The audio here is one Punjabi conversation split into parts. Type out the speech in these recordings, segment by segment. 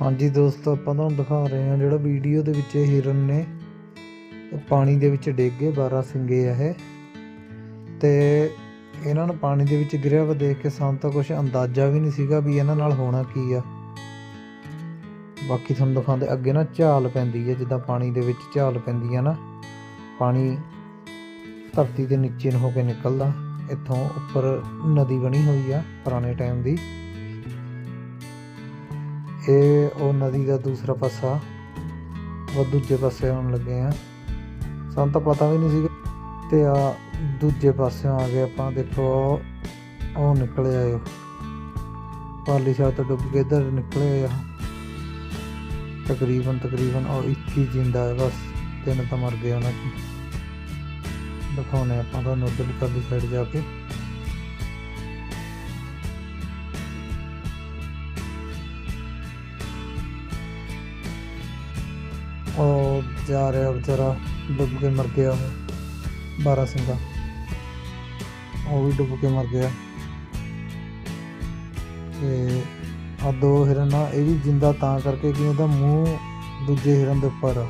ਹਾਂਜੀ ਦੋਸਤੋ, ਆਪਾਂ ਤੁਹਾਨੂੰ ਦਿਖਾ ਰਹੇ ਹਾਂ ਜਿਹੜਾ ਵੀਡੀਓ ਦੇ ਵਿੱਚ ਇਹ ਹਿਰਨ ਨੇ ਪਾਣੀ ਦੇ ਵਿੱਚ ਡਿੱਗ ਗਏ 12 ਸਿੰਗੇ ਆ ਇਹ। ਤੇ ਇਹਨਾਂ ਨੂੰ ਪਾਣੀ ਦੇ ਵਿੱਚ ਗਿਰਿਆ ਵਾ ਦੇਖ ਕੇ ਸਾਨੂੰ ਤਾਂ ਕੁਝ ਅੰਦਾਜ਼ਾ ਵੀ ਨਹੀਂ ਸੀਗਾ ਵੀ ਇਹਨਾਂ ਨਾਲ ਹੋਣਾ ਕੀ ਆ। ਬਾਕੀ ਤੁਹਾਨੂੰ ਦਿਖਾਉਂਦੇ, ਅੱਗੇ ਨਾ ਝਾਲ ਪੈਂਦੀ ਹੈ ਜਿੱਦਾਂ ਪਾਣੀ ਦੇ ਵਿੱਚ ਝਾਲ ਪੈਂਦੀ ਆ ਨਾ। ਪਾਣੀ ਧਰਤੀ ਦੇ ਨੀਚੇ ਨੂੰ ਹੋ ਕੇ ਨਿਕਲਦਾ, ਇੱਥੋਂ ਉੱਪਰ ਨਦੀ ਬਣੀ ਹੋਈ ਆ ਪੁਰਾਣੇ ਟਾਈਮ ਦੀ। ਇਹ ਉਹ ਨਦੀ ਦਾ ਦੂਸਰਾ ਪਾਸਾ ਉਹ ਦੂਜੇ ਪਾਸੇ ਆਉਣ ਲੱਗੇ ਆ। ਸਾਨੂੰ ਤਾਂ ਪਤਾ ਵੀ ਨਹੀਂ ਸੀ ਤੇ ਆ ਦੂਜੇ ਪਾਸਿਓਂ ਆ ਗਏ ਆਪਾਂ ਦੇਖੋ, ਉਹ- ਉਹ ਨਿਕਲੇ ਆਏ ਪਾਲੀ ਸ਼ਾਹ ਤੋਂ ਡੁੱਬ ਕੇ ਇੱਧਰ ਨਿਕਲੇ ਹੋਏ ਆ। ਤਕਰੀਬਨ ਤਕਰੀਬਨ ਔਰ 21 ਜਿੰਦਾ ਹੈ ਬਸ, ਤਿੰਨ ਤਾਂ ਮਰ ਗਏ ਉਹਨਾਂ ਚ। ਦਿਖਾਉਣੇ ਆਪਾਂ ਤੁਹਾਨੂੰ ਉੱਧਰ ਪਰਲੀ ਸਾਈਡ ਜਾ ਕੇ। ਉਹ ਜਾ ਰਿਹਾ ਵਿਚਾਰਾ, ਡੁੱਬ ਕੇ ਮਰ ਗਿਆ ਉਹ 12 ਸਿੰਘਾ। ਉਹ ਵੀ ਡੁੱਬ ਕੇ ਮਰ ਗਿਆ। ਤੇ ਆ ਦੋ ਹਿਰਨ ਆ, ਇਹ ਵੀ ਜਿੰਦਾ ਤਾਂ ਕਰਕੇ ਕਿ ਇਹਦਾ ਮੂੰਹ ਦੂਜੇ ਹਿਰਨ ਦੇ ਉੱਪਰ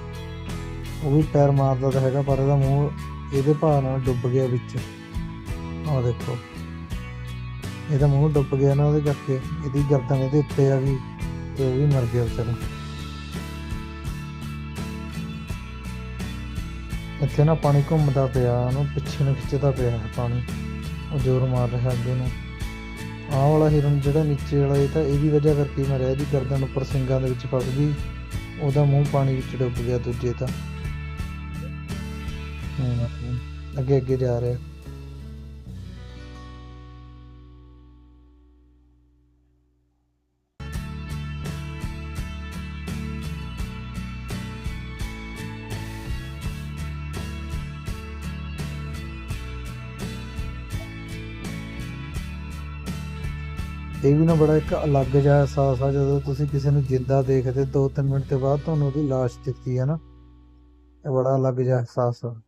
ਉਹ ਵੀ ਪੈਰ ਮਾਰਦਾ ਤਾਂ ਹੈਗਾ, ਪਰ ਇਹਦਾ ਮੂੰਹ ਇਹਦੇ ਭਾਰ ਨਾਲ ਡੁੱਬ ਗਿਆ ਵਿੱਚ। ਆਹ ਦੇਖੋ। ਇਹਦਾ ਮੂੰਹ ਡੁੱਬ ਗਿਆ ਨਾ ਉਹਦੇ ਕਰਕੇ, ਇਹਦੀ ਗਰਦਨ ਇਹਦੇ ਉੱਤੇ ਆ ਗਈ, ਤੇ ਉਹ ਵੀ ਮਰ ਗਿਆ ਵਿਚਾਰਾ। ਇੱਥੇ ਨਾ ਪਾਣੀ ਘੁੰਮਦਾ ਪਿਆ, ਉਹਨੂੰ ਪਿੱਛੇ ਨੂੰ ਖਿੱਚਦਾ ਪਿਆ ਹੈ ਪਾਣੀ। ਉਹ ਜ਼ੋਰ ਮਾਰ ਰਿਹਾ ਅੱਗੇ ਨੂੰ। ਆਹ ਵਾਲਾ ਹਿਰਨ ਜਿਹੜਾ ਨੀਚੇ ਵਾਲਾ, ਇਹ ਤਾਂ ਇਹਦੀ ਵਜ੍ਹਾ ਕਰਕੇ ਹੀ ਮਰਿਆ, ਇਹਦੀ ਗਰਦਨ ਉੱਪਰ ਸਿੰਗਾਂ ਦੇ ਵਿੱਚ ਫਸ ਗਈ। ਉਹਦਾ ਮੂੰਹ ਪਾਣੀ ਵਿੱਚ ਡੁੱਬ ਗਿਆ, ਦੂਜੇ ਤਾਂ। ਅੱਗੇ ਅੱਗੇ ਜਾ ਰਿਹਾ। ਇਹ ਵੀ ਨਾ ਬੜਾ ਇੱਕ ਅਲੱਗ ਜਿਹਾ ਅਹਿਸਾਸ ਆ ਜਦੋਂ ਤੁਸੀਂ ਕਿਸੇ ਨੂੰ ਜਿੰਦਾ ਦੇਖਦੇ 2-3 ਮਿੰਟ ਤੋਂ ਬਾਅਦ ਤੁਹਾਨੂੰ ਉਹਦੀ ਲਾਸ਼ ਦਿਖਦੀ ਹੈ ਨਾ। ਇਹ ਬੜਾ ਅਲੱਗ ਜਿਹਾ ਅਹਿਸਾਸ ਆ।